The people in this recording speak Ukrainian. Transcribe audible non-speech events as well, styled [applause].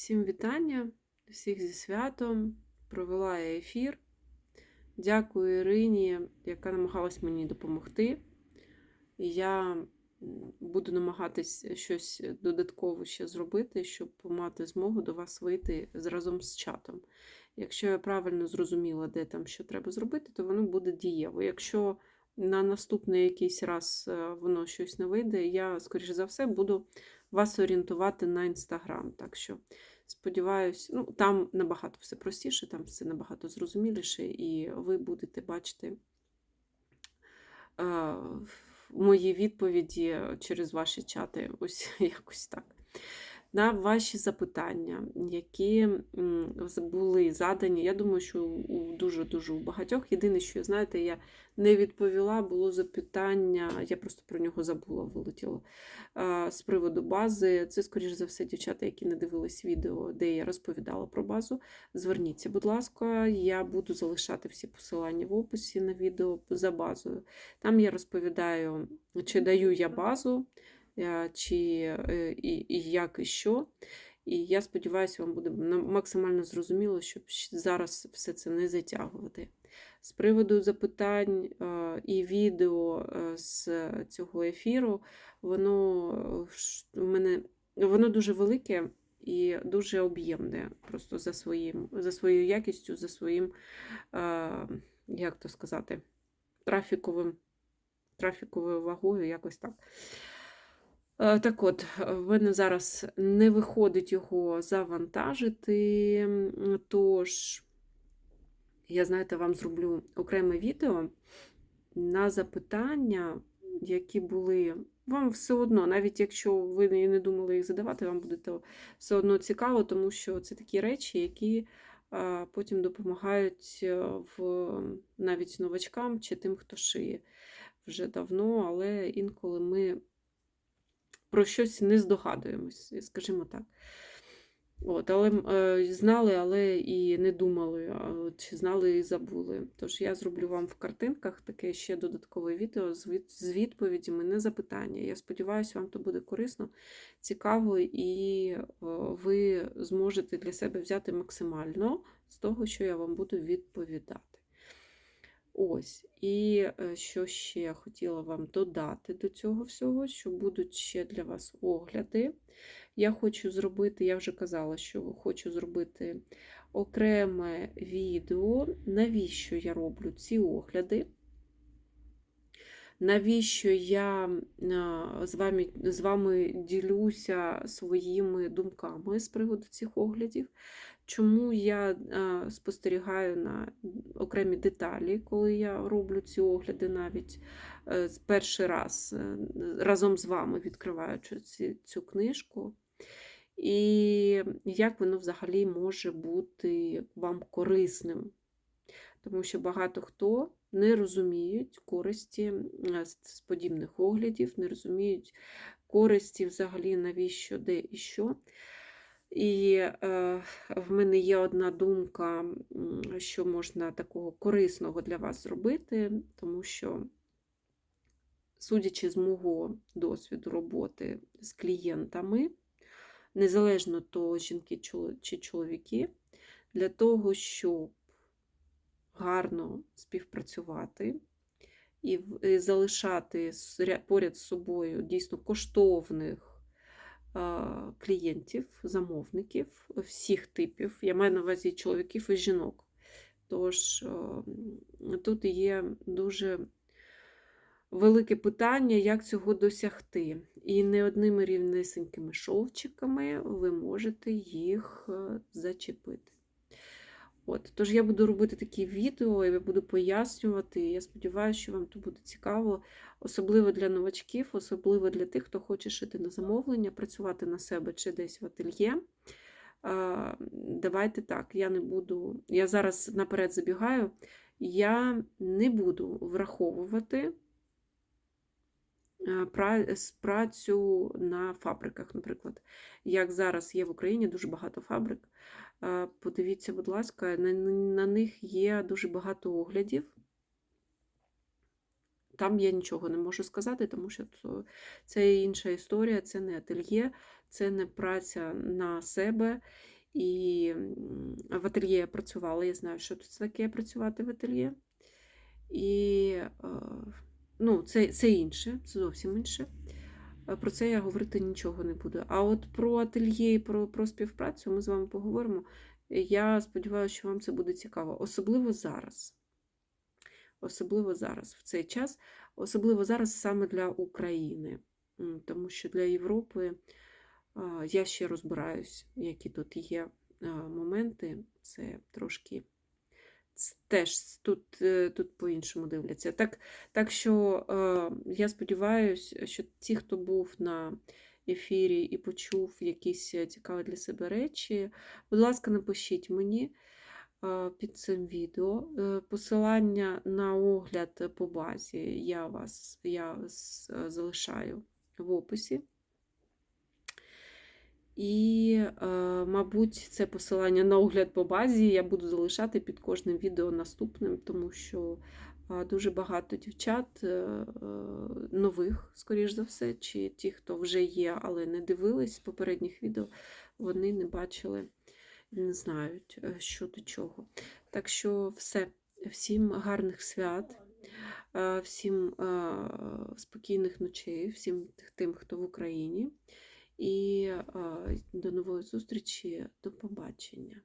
Всім вітання, всіх зі святом. Провела я ефір. Дякую Ірині, яка намагалась мені допомогти. Я буду намагатись щось додатково ще зробити, щоб мати змогу до вас вийти разом з чатом. Якщо я правильно зрозуміла, де там що треба зробити, то воно буде дієво. Якщо на наступний якийсь раз е, воно щось не вийде, я, скоріш за все, буду вас орієнтувати на інстаграм. Так що сподіваюсь, ну там набагато все простіше, там все набагато зрозуміліше, і ви будете бачити е, мої відповіді через ваші чати. Ось [laughs] якось так. На ваші запитання, які були задані, я думаю, що у дуже-дуже у багатьох. Єдине, що знаєте, я не відповіла, було запитання, я просто про нього забула, вилетіло з приводу бази. Це, скоріш за все, дівчата, які не дивились відео, де я розповідала про базу. Зверніться, будь ласка, я буду залишати всі посилання в описі на відео за базою. Там я розповідаю, чи даю я базу, чи е, і, і як і що. І я сподіваюся, вам буде максимально зрозуміло, щоб зараз все це не затягувати. З приводу запитань і відео е, з цього ефіру, воно е, в мене воно дуже велике і дуже об'ємне, просто за своїм, за своєю якістю, за своїм, як то сказати, трафіковим, трафіковою вагою, якось так. Е, Так от, в мене зараз не виходить його завантажити, тож я, знаєте, вам зроблю окреме відео на запитання, які були. Вам все одно, навіть якщо ви не думали їх задавати, вам буде то все одно цікаво, тому що це такі речі, які потім допомагають е, в навіть новачкам чи тим, хто шиє вже давно, але інколи ми про щось не здогадуємось, скажімо так. От, але е, знали, але і не думали, чи знали і забули. Тож я зроблю вам в картинках таке ще додаткове відео з, від, з відповідями на запитання. Я сподіваюся, вам то буде корисно, цікаво, і ви зможете для себе взяти максимально з того, що я вам буду відповідати. Ось, і е, що ще я хотіла вам додати до цього всього, що будуть ще для вас огляди. Я хочу зробити, я вже казала, що хочу зробити окреме відео, навіщо я роблю ці огляди. Навіщо я з вами, з вами ділюся своїми думками з приводу цих оглядів? Чому я спостерігаю на окремі деталі, коли я роблю ці огляди навіть е, перший раз е, разом з вами відкриваючи цю книжку? І як воно взагалі може бути вам корисним? Тому що багато хто не розуміють користі е, з подібних оглядів, не розуміють користі взагалі навіщо, де і що. І е, в мене є одна думка, що можна такого корисного для вас зробити, тому що, судячи з мого досвіду роботи з клієнтами, незалежно то жінки чи чоловіки, для того, щоб гарно співпрацювати і залишати поряд з собою дійсно коштовних клієнтів, замовників всіх типів. Я маю на увазі чоловіків і жінок. Тож тут є дуже велике питання, як цього досягти. І не одними рівнесенькими шовчиками ви можете їх е, зачепити. От, тож я буду робити такі відео, я буду пояснювати. Я сподіваюся, що вам то буде цікаво, особливо для новачків, особливо для тих, хто хоче шити на замовлення, працювати на себе чи десь в ательє. Давайте так, я не буду. Я зараз наперед забігаю, я не буду враховувати працю на фабриках, наприклад. Як зараз є в Україні дуже багато фабрик. Е, Подивіться, будь ласка, на, них є дуже багато оглядів. там я нічого не можу сказати, тому що це інша історія, це не ательє, це не праця на себе. І в ательє я працювала, я знаю, що це таке працювати в ательє. І е, ну, це, це інше, це зовсім інше. Е, Про це я говорити нічого не буду. А от про ательє і про, про співпрацю ми з вами поговоримо. Я сподіваюся, що вам це буде цікаво, особливо зараз. Особливо зараз, в цей час, особливо зараз саме для України. Тому що для Європи я ще розбираюсь, які тут є моменти. Це трошки теж тут, е, тут по-іншому дивляться. Так, так що е, я сподіваюся, що ті, хто був на ефірі і почув якісь е, цікаві для себе речі, будь ласка, напишіть мені е, під цим відео. Посилання на огляд по базі я вас я с- е, залишаю в описі. І, мабуть, це посилання на огляд по базі я буду залишати під кожним відео наступним, тому що дуже багато дівчат е, е, нових, скоріш за все, чи ті, хто вже є, але не дивились попередніх відео, вони не бачили не знають, е, що до чого. Так що все. Всім гарних свят, всім спокійних ночей, всім тим, хто в Україні. І е, до нової зустрічі, до побачення.